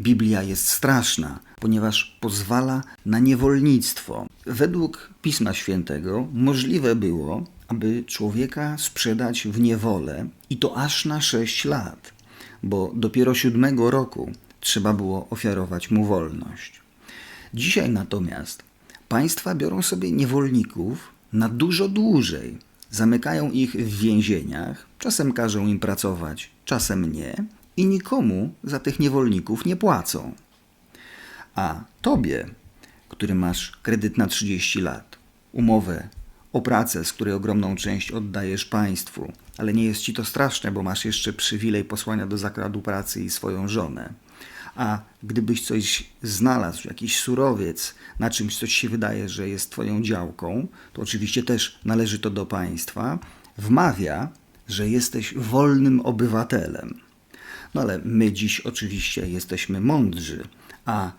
Biblia jest straszna, ponieważ pozwala na niewolnictwo. Według Pisma Świętego możliwe było, aby człowieka sprzedać w niewolę i to aż na 6 lat, bo dopiero siódmego roku trzeba było ofiarować mu wolność. Dzisiaj natomiast państwa biorą sobie niewolników na dużo dłużej. Zamykają ich w więzieniach, czasem każą im pracować, czasem nie i nikomu za tych niewolników nie płacą. A tobie, który masz kredyt na 30 lat, umowę o pracę, z której ogromną część oddajesz państwu, ale nie jest ci to straszne, bo masz jeszcze przywilej posłania do zakładu pracy i swoją żonę. A gdybyś coś znalazł, jakiś surowiec, na czymś, co ci się wydaje, że jest twoją działką, to oczywiście też należy to do państwa, wmawia, że jesteś wolnym obywatelem. No ale my dziś oczywiście jesteśmy mądrzy, a